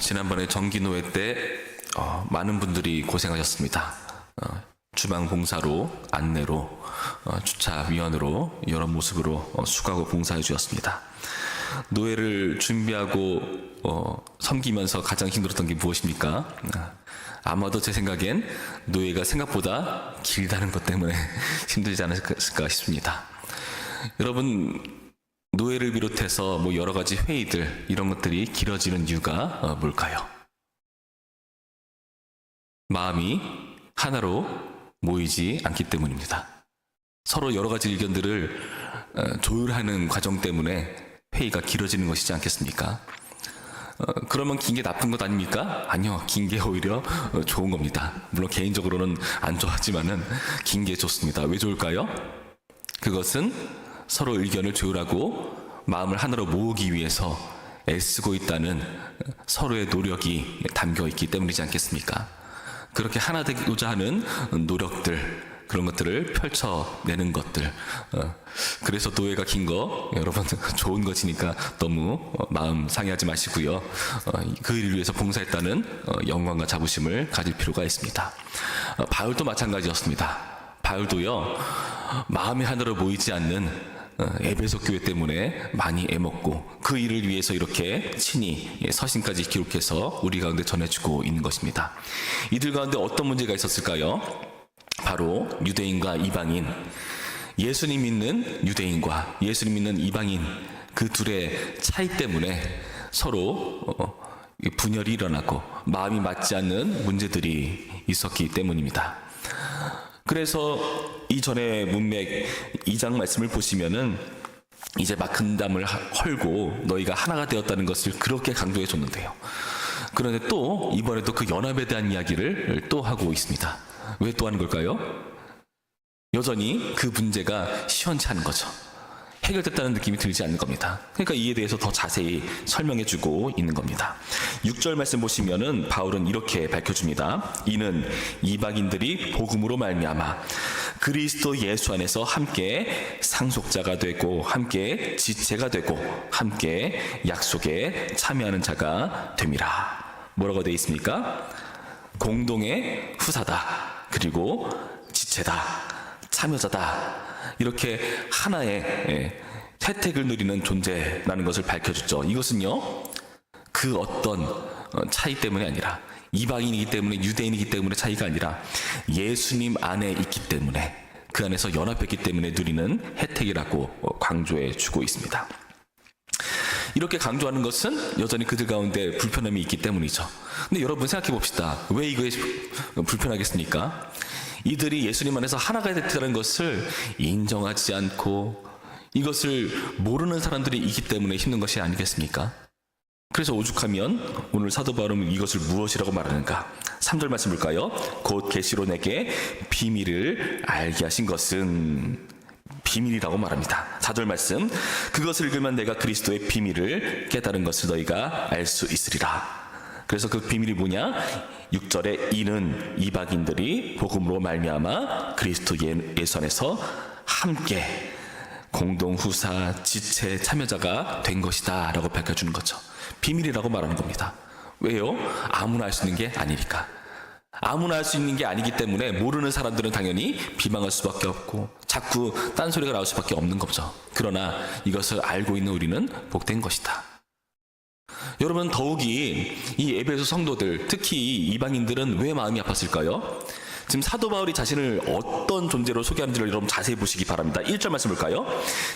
지난번에 정기노회 때 어, 많은 분들이 고생하셨습니다. 어, 주방 봉사로, 안내로, 어, 주차 위원으로 여러 모습으로 어, 수고하고 봉사해 주셨습니다. 노예를 준비하고 어, 섬기면서 가장 힘들었던 게 무엇입니까? 아, 아마도 제 생각엔 노예가 생각보다 길다는 것 때문에 힘들지 않았을까 싶습니다. 여러분 노예를 비롯해서 뭐 여러 가지 회의들 이런 것들이 길어지는 이유가 어, 뭘까요? 마음이 하나로 모이지 않기 때문입니다. 서로 여러 가지 의견들을 어, 조율하는 과정 때문에 회의가 길어지는 것이지 않겠습니까? 어, 그러면 긴 게 나쁜 것 아닙니까? 아니요, 긴 게 오히려 어, 좋은 겁니다. 물론 개인적으로는 안 좋아하지만은 긴 게 좋습니다. 왜 좋을까요? 그것은 서로 의견을 조율하고 마음을 하나로 모으기 위해서 애쓰고 있다는 서로의 노력이 담겨 있기 때문이지 않겠습니까? 그렇게 하나 되고자 하는 노력들, 그런 것들을 펼쳐내는 것들. 어, 그래서 노예가 긴 거, 여러분, 좋은 것이니까 너무 어, 마음 상해하지 마시고요. 어, 그 일을 위해서 봉사했다는 어, 영광과 자부심을 가질 필요가 있습니다. 어, 바울도 마찬가지였습니다. 바울도요, 마음이 하나로 모이지 않는 어, 에베소 교회 때문에 많이 애먹고 그 일을 위해서 이렇게 친히 예, 서신까지 기록해서 우리 가운데 전해주고 있는 것입니다. 이들 가운데 어떤 문제가 있었을까요? 바로 유대인과 이방인, 예수님 믿는 유대인과 예수님 믿는 이방인 그 둘의 차이 때문에 서로 어, 분열이 일어나고 마음이 맞지 않는 문제들이 있었기 때문입니다. 그래서 이전에 문맥 2장 말씀을 보시면은 이제 막 근담을 하- 헐고 너희가 하나가 되었다는 것을 그렇게 강조해 줬는데요. 그런데 또 이번에도 그 연합에 대한 이야기를 또 하고 있습니다. 왜 또 하는 걸까요? 여전히 그 문제가 시원치 않은 거죠. 해결됐다는 느낌이 들지 않는 겁니다. 그러니까 이에 대해서 더 자세히 설명해 주고 있는 겁니다. 6절 말씀 보시면은 바울은 이렇게 밝혀 줍니다. 이는 이방인들이 복음으로 말미암아 그리스도 예수 안에서 함께 상속자가 되고 함께 지체가 되고 함께 약속에 참여하는 자가 됨이라. 뭐라고 되어 있습니까? 공동의 후사다. 그리고 지체다. 참여자다. 이렇게 하나의 예, 혜택을 누리는 존재라는 것을 밝혀줬죠. 이것은요, 그 어떤 어, 차이 때문이 아니라 이방인이기 때문에 유대인이기 때문에 차이가 아니라 예수님 안에 있기 때문에 그 안에서 연합했기 때문에 누리는 혜택이라고 어, 강조해 주고 있습니다. 이렇게 강조하는 것은 여전히 그들 가운데 불편함이 있기 때문이죠. 근데 여러분 생각해 봅시다. 왜 이거에 불편하겠습니까? 이들이 예수님 안에서 하나가 됐다는 것을 인정하지 않고 이것을 모르는 사람들이 있기 때문에 힘든 것이 아니겠습니까? 그래서 오죽하면 오늘 사도 바울은 이것을 무엇이라고 말하는가? 3절 말씀 볼까요? 곧 계시로 내게 비밀을 알게 하신 것은 비밀이라고 말합니다. 4절 말씀. 그것을 읽으면 내가 그리스도의 비밀을 깨달은 것을 너희가 알 수 있으리라. 그래서 그 비밀이 뭐냐? 6절에 이는 이방인들이 복음으로 말미암아 그리스도 예- 예수 안에서 함께 공동 후사 지체 참여자가 된 것이다 라고 밝혀주는 거죠. 비밀이라고 말하는 겁니다. 왜요? 아무나 할 수 있는 게 아니니까. 아무나 할 수 있는 게 아니기 때문에 모르는 사람들은 당연히 비방할 수밖에 없고 자꾸 딴소리가 나올 수밖에 없는 거죠. 그러나 이것을 알고 있는 우리는 복된 것이다. 여러분 더욱이 이 에베소 성도들 특히 이 이방인들은 왜 마음이 아팠을까요? 지금 사도 바울이 자신을 어떤 존재로 소개하는지를 여러분 자세히 보시기 바랍니다. 1절 말씀 볼까요?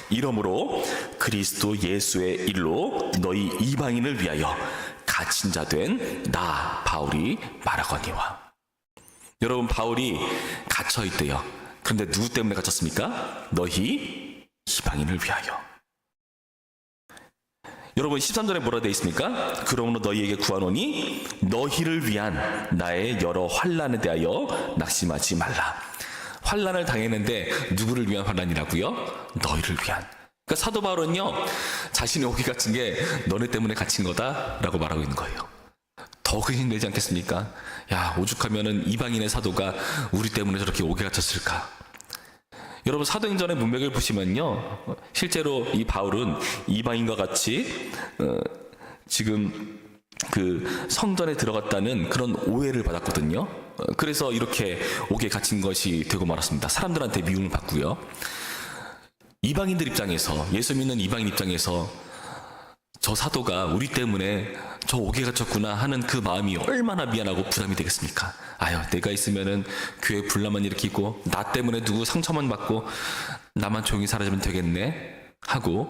이러므로 그리스도 예수의 일로 너희 이방인을 위하여 갇힌 자 된 나 바울이 말하거니와 여러분 바울이 갇혀 있대요. 그런데 누구 때문에 갇혔습니까? 너희 이방인을 위하여. 여러분 13절에 뭐라 되어 있습니까? 그러므로 너희에게 구하노니 너희를 위한 나의 여러 환란에 대하여 낙심하지 말라. 환란을 당했는데 누구를 위한 환란이라고요? 너희를 위한. 그러니까 사도 바울은요 자신의 오기 갇힌 게 너네 때문에 갇힌 거다라고 말하고 있는 거예요. 더 근심 되지 않겠습니까? 야 오죽하면은 이방인의 사도가 우리 때문에 저렇게 오게 갇혔을까? 여러분 사도행전의 문맥을 보시면요 실제로 이 바울은 이방인과 같이 어, 지금 그 성전에 들어갔다는 그런 오해를 받았거든요. 어, 그래서 이렇게 옥에 갇힌 것이 되고 말았습니다. 사람들한테 미움을 받고요. 이방인들 입장에서 예수 믿는 이방인 입장에서 저 사도가 우리 때문에 저 옥에 갇혔구나 하는 그 마음이 얼마나 미안하고 부담이 되겠습니까? 아유, 내가 있으면은 교회 분란만 일으키고 나 때문에 누구 상처만 받고 나만 조용히 사라지면 되겠네 하고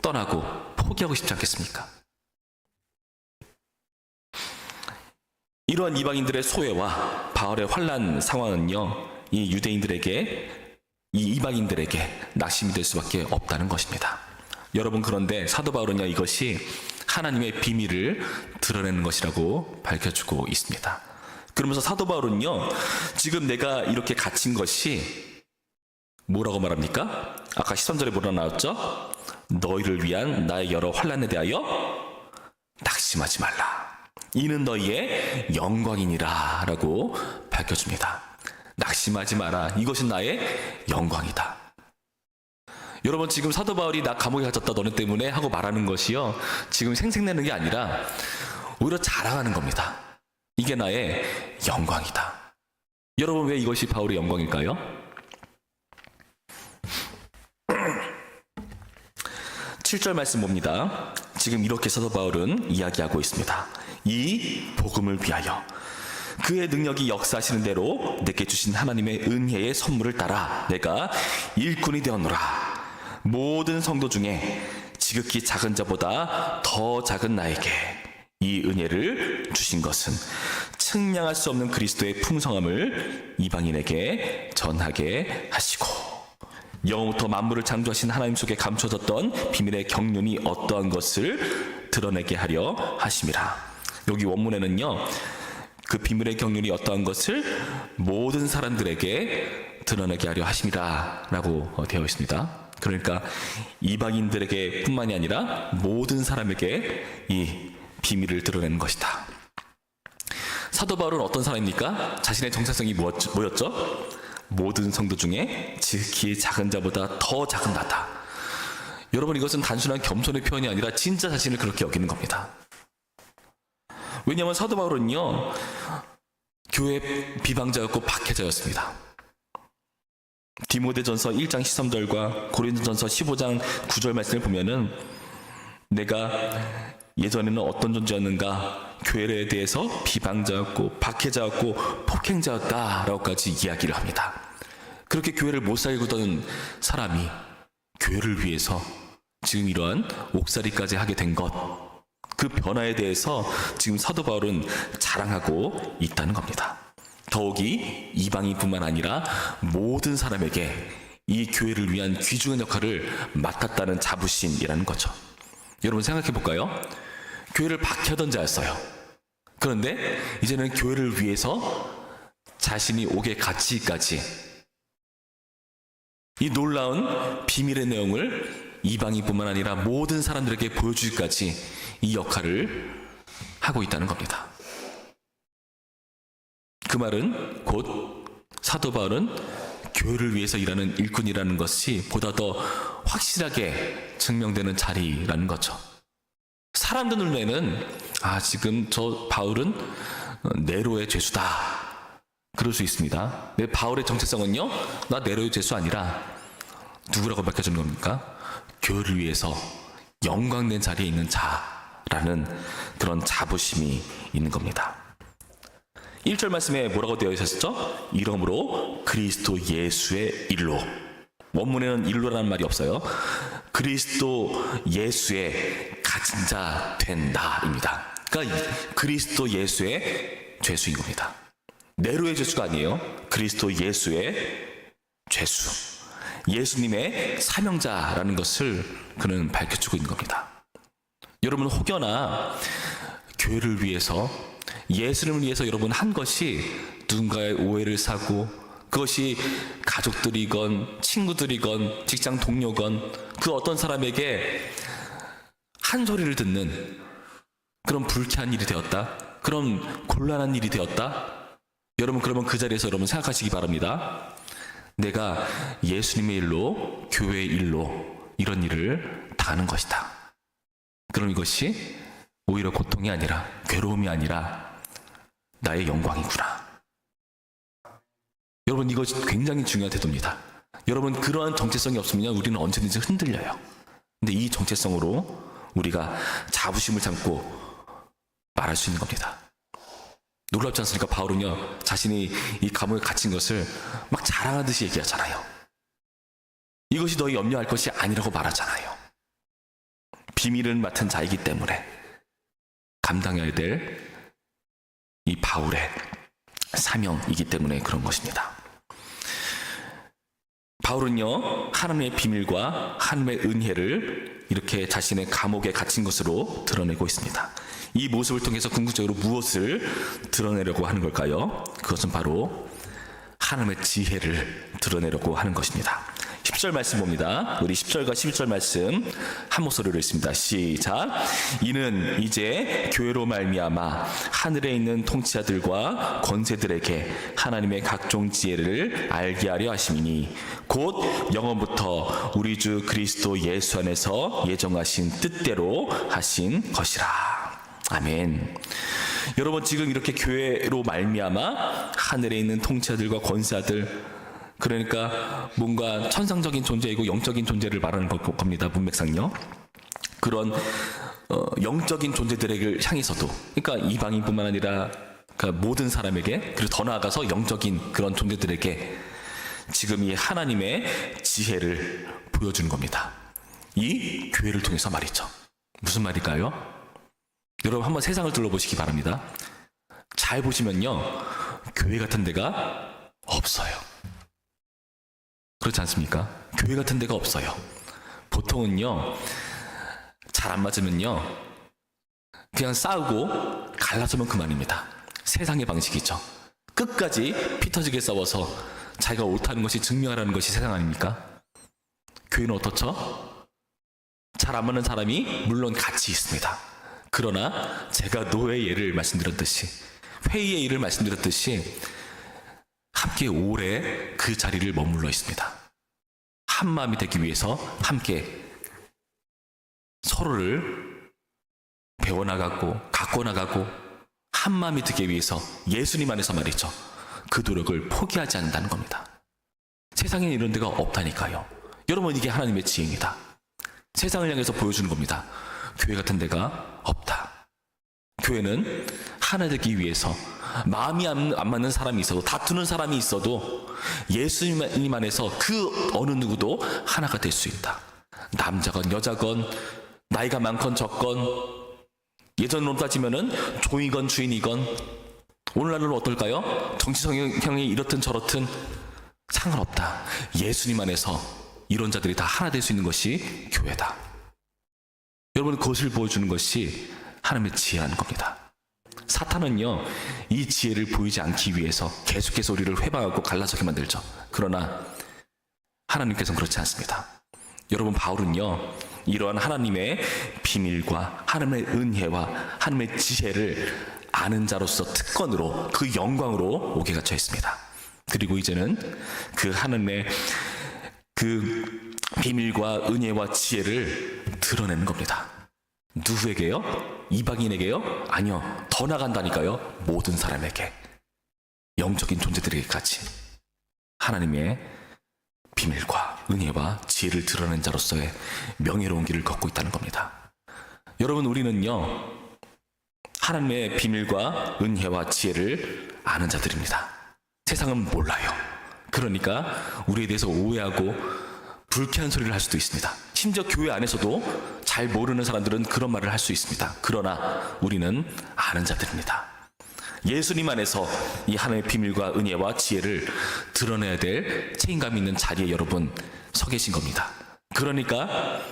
떠나고 포기하고 싶지 않겠습니까? 이러한 이방인들의 소외와 바울의 환란 상황은요, 이 유대인들에게 이 이방인들에게 낙심이 될 수밖에 없다는 것입니다. 여러분 그런데 사도 바울은요 이것이 하나님의 비밀을 드러내는 것이라고 밝혀주고 있습니다. 그러면서 사도 바울은요 지금 내가 이렇게 갇힌 것이 뭐라고 말합니까? 아까 13절에 뭐라 나왔죠? 너희를 위한 나의 여러 환란에 대하여 낙심하지 말라. 이는 너희의 영광이니라 라고 밝혀줍니다. 낙심하지 마라. 이것은 나의 영광이다. 여러분 지금 사도 바울이 나 감옥에 갇혔다 너네 때문에 하고 말하는 것이요 지금 생색내는 게 아니라 오히려 자랑하는 겁니다. 이게 나의 영광이다. 여러분 왜 이것이 바울의 영광일까요? 7절 말씀 봅니다. 지금 이렇게 사도 바울은 이야기하고 있습니다. 이 복음을 위하여 그의 능력이 역사하시는 대로 내게 주신 하나님의 은혜의 선물을 따라 내가 일꾼이 되었노라. 모든 성도 중에 지극히 작은 자보다 더 작은 나에게 이 은혜를 주신 것은 측량할 수 없는 그리스도의 풍성함을 이방인에게 전하게 하시고 영부터 만물을 창조하신 하나님 속에 감춰졌던 비밀의 경륜이 어떠한 것을 드러내게 하려 하심이라. 여기 원문에는요. 그 비밀의 경륜이 어떠한 것을 모든 사람들에게 드러내게 하려 하심이라라고 되어 있습니다. 그러니까 이방인들에게 뿐만이 아니라 모든 사람에게 이 비밀을 드러내는 것이다. 사도 바울은 어떤 사람입니까? 자신의 정체성이 뭐였죠? 모든 성도 중에 지극히 작은 자보다 더 작은 나다. 여러분 이것은 단순한 겸손의 표현이 아니라 진짜 자신을 그렇게 여기는 겁니다. 왜냐하면 사도 바울은요 교회 비방자였고 박해자였습니다. 디모데전서 1장 13절과 고린도전서 15장 9절 말씀을 보면은 내가 예전에는 어떤 존재였는가 교회에 대해서 비방자였고 박해자였고 폭행자였다라고까지 이야기를 합니다. 그렇게 교회를 못 살고던 사람이 교회를 위해서 지금 이러한 옥살이까지 하게 된 것, 그 변화에 대해서 지금 사도 바울은 자랑하고 있다는 겁니다. 더욱이 이방인뿐만 아니라 모든 사람에게 이 교회를 위한 귀중한 역할을 맡았다는 자부심이라는 거죠. 여러분 생각해 볼까요? 교회를 박해하던 자였어요. 그런데 이제는 교회를 위해서 자신이 옥에 갇히기까지 이 놀라운 비밀의 내용을 이방인뿐만 아니라 모든 사람들에게 보여주기까지 이 역할을 하고 있다는 겁니다. 그 말은 곧 사도 바울은 교회를 위해서 일하는 일꾼이라는 것이 보다 더 확실하게 증명되는 자리라는 거죠. 사람들 눈에는 아 지금 저 바울은 네로의 죄수다. 그럴 수 있습니다. 내 바울의 정체성은요, 나 네로의 죄수 아니라 누구라고 밝혀주는 겁니까? 교회를 위해서 영광된 자리에 있는 자라는 그런 자부심이 있는 겁니다. 1절 말씀에 뭐라고 되어 있었죠? 이러므로 그리스도 예수의 일로. 원문에는 일로라는 말이 없어요. 그리스도 예수의 가진 자 된다입니다. 그러니까 그리스도 예수의 죄수인 겁니다. 네로의 죄수가 아니에요. 그리스도 예수의 죄수. 예수님의 사명자라는 것을 그는 밝혀주고 있는 겁니다. 여러분 혹여나 교회를 위해서 예수님을 위해서 여러분 한 것이 누군가의 오해를 사고 그것이 가족들이건 친구들이건 직장 동료건 그 어떤 사람에게 한 소리를 듣는 그런 불쾌한 일이 되었다. 그런 곤란한 일이 되었다. 여러분 그러면 그 자리에서 여러분 생각하시기 바랍니다. 내가 예수님의 일로 교회의 일로 이런 일을 당하는 것이다. 그럼 이것이 오히려 고통이 아니라 괴로움이 아니라 나의 영광이구나. 여러분 이거 굉장히 중요한 태도입니다. 여러분 그러한 정체성이 없으면 우리는 언제든지 흔들려요. 근데 이 정체성으로 우리가 자부심을 참고 말할 수 있는 겁니다. 놀랍지 않습니까? 바울은요 자신이 이 감옥에 갇힌 것을 막 자랑하듯이 얘기하잖아요. 이것이 너희 염려할 것이 아니라고 말하잖아요. 비밀을 맡은 자이기 때문에 감당해야 될 이 바울의 사명이기 때문에 그런 것입니다. 바울은요, 하나님의 비밀과 하나님의 은혜를 이렇게 자신의 감옥에 갇힌 것으로 드러내고 있습니다. 이 모습을 통해서 궁극적으로 무엇을 드러내려고 하는 걸까요? 그것은 바로 하나님의 지혜를 드러내려고 하는 것입니다. 10절 말씀 봅니다. 우리 10절과 11절 말씀 한 목소리로 읽습니다. 시작. 이는 이제 교회로 말미암아 하늘에 있는 통치자들과 권세들에게 하나님의 각종 지혜를 알게 하려 하심이니 곧 영원부터 우리 주 그리스도 예수 안에서 예정하신 뜻대로 하신 것이라. 아멘. 여러분 지금 이렇게 교회로 말미암아 하늘에 있는 통치자들과 권사들 그러니까 뭔가 천상적인 존재이고 영적인 존재를 말하는 거- 겁니다 문맥상요 그런 어, 영적인 존재들에게 향해서도 그러니까 이방인뿐만 아니라 그러니까 모든 사람에게 그리고 더 나아가서 영적인 그런 존재들에게 지금 이 하나님의 지혜를 보여주는 겁니다 이 교회를 통해서 말이죠 무슨 말일까요? 여러분 한번 세상을 둘러보시기 바랍니다. 잘 보시면요. 교회 같은 데가 없어요. 그렇지 않습니까? 교회 같은 데가 없어요. 보통은요. 잘 안 맞으면요. 그냥 싸우고 갈라서면 그만입니다. 세상의 방식이죠. 끝까지 피 터지게 싸워서 자기가 옳다는 것이 증명하라는 것이 세상 아닙니까? 교회는 어떻죠? 잘 안 맞는 사람이 물론 같이 있습니다. 그러나 제가 노예 예를 말씀드렸듯이 회의의 일을 말씀드렸듯이 함께 오래 그 자리를 머물러 있습니다. 한 마음이 되기 위해서 함께 서로를 배워나가고 갖고 나가고 한 마음이 되기 위해서 예수님 안에서 말이죠. 그 노력을 포기하지 않는다는 겁니다. 세상에 이런 데가 없다니까요. 여러분 이게 하나님의 지혜입니다. 세상을 향해서 보여주는 겁니다. 교회 같은 데가 없다. 교회는 하나 되기 위해서 마음이 안, 안 맞는 사람이 있어도 다투는 사람이 있어도 예수님 안에서 그 어느 누구도 하나가 될 수 있다. 남자건 여자건 나이가 많건 적건 예전으로 따지면은 종이건 주인이건 오늘날은 어떨까요? 정치 성향이 이렇든 저렇든 상관없다. 예수님 안에서 이런 자들이 다 하나 될 수 있는 것이 교회다. 여러분 그것을 보여주는 것이 하나님의 지혜라는 겁니다. 사탄은요 이 지혜를 보이지 않기 위해서 계속해서 우리를 회방하고 갈라서게 만들죠. 그러나 하나님께서는 그렇지 않습니다. 여러분 바울은요 이러한 하나님의 비밀과 하나님의 은혜와 하나님의 지혜를 아는 자로서 특권으로 그 영광으로 오게 갇혀 있습니다. 그리고 이제는 그 하나님의 그 비밀과 은혜와 지혜를 드러내는 겁니다. 누구에게요? 이방인에게요? 아니요. 더 나간다니까요. 모든 사람에게. 영적인 존재들에게 같이 하나님의 비밀과 은혜와 지혜를 드러낸 자로서의 명예로운 길을 걷고 있다는 겁니다. 여러분 우리는요. 하나님의 비밀과 은혜와 지혜를 아는 자들입니다. 세상은 몰라요. 그러니까 우리에 대해서 오해하고 불쾌한 소리를 할 수도 있습니다. 심지어 교회 안에서도 잘 모르는 사람들은 그런 말을 할 수 있습니다. 그러나 우리는 아는 자들입니다. 예수님 안에서 이 하나님의 비밀과 은혜와 지혜를 드러내야 될 책임감 있는 자리에 여러분 서 계신 겁니다. 그러니까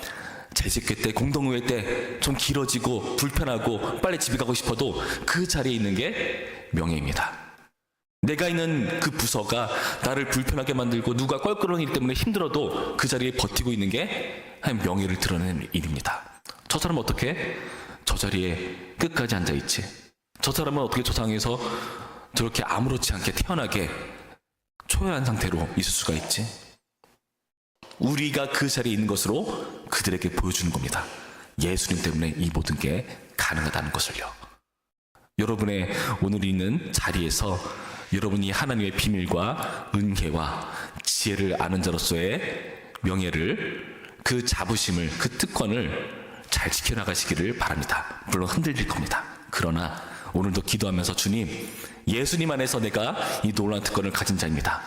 재직회 때 공동회 때 좀 길어지고 불편하고 빨리 집에 가고 싶어도 그 자리에 있는 게 명예입니다. 내가 있는 그 부서가 나를 불편하게 만들고 누가 껄끄러운 일 때문에 힘들어도 그 자리에 버티고 있는 게 하나님 명예를 드러내는 일입니다. 저 사람은 어떻게? 저 자리에 끝까지 앉아있지. 저 사람은 어떻게 저 상에서 저렇게 아무렇지 않게 태연하게 초연한 상태로 있을 수가 있지? 우리가 그 자리에 있는 것으로 그들에게 보여주는 겁니다. 예수님 때문에 이 모든 게 가능하다는 것을요. 여러분의 오늘 있는 자리에서 여러분이 하나님의 비밀과 은혜와 지혜를 아는 자로서의 명예를 그 자부심을 그 특권을 잘 지켜나가시기를 바랍니다. 물론 흔들릴 겁니다. 그러나 오늘도 기도하면서 주님 예수님 안에서 내가 이 놀라운 특권을 가진 자입니다.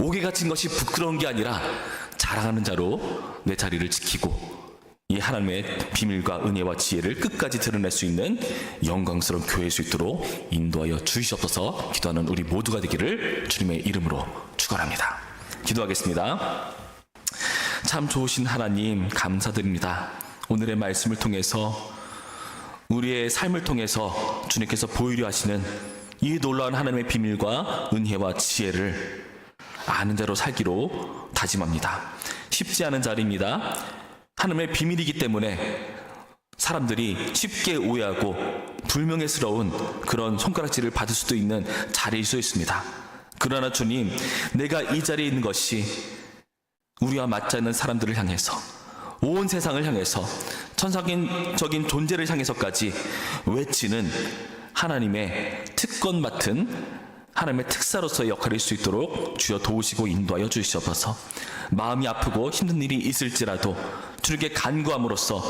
옥에 갇힌 것이 부끄러운 게 아니라 자랑하는 자로 내 자리를 지키고 이 하나님의 비밀과 은혜와 지혜를 끝까지 드러낼 수 있는 영광스러운 교회일 수 있도록 인도하여 주시옵소서 기도하는 우리 모두가 되기를 주님의 이름으로 축원합니다. 기도하겠습니다. 참 좋으신 하나님 감사드립니다. 오늘의 말씀을 통해서 우리의 삶을 통해서 주님께서 보이려 하시는 이 놀라운 하나님의 비밀과 은혜와 지혜를 아는 자로 살기로 다짐합니다. 쉽지 않은 자리입니다. 하나님의 비밀이기 때문에 사람들이 쉽게 오해하고 불명예스러운 그런 손가락질을 받을 수도 있는 자리일 수 있습니다. 그러나 주님, 내가 이 자리에 있는 것이 우리와 맞지 않는 사람들을 향해서 온 세상을 향해서 천사적인 존재를 향해서까지 외치는 하나님의 특권 맡은 하나님의 특사로서의 역할일 수 있도록 주여 도우시고 인도하여 주시옵소서. 마음이 아프고 힘든 일이 있을지라도 주님께 간구함으로써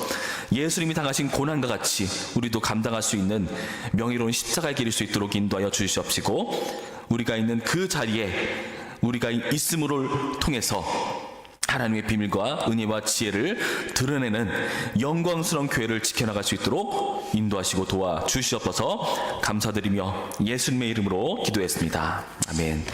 예수님이 당하신 고난과 같이 우리도 감당할 수 있는 명예로운 십자가의 길일 수 있도록 인도하여 주시옵시고 우리가 있는 그 자리에 우리가 있음으로 통해서 하나님의 비밀과 은혜와 지혜를 드러내는 영광스러운 교회를 지켜나갈 수 있도록 인도하시고 도와 주시옵소서 감사드리며 예수님의 이름으로 기도했습니다. 아멘.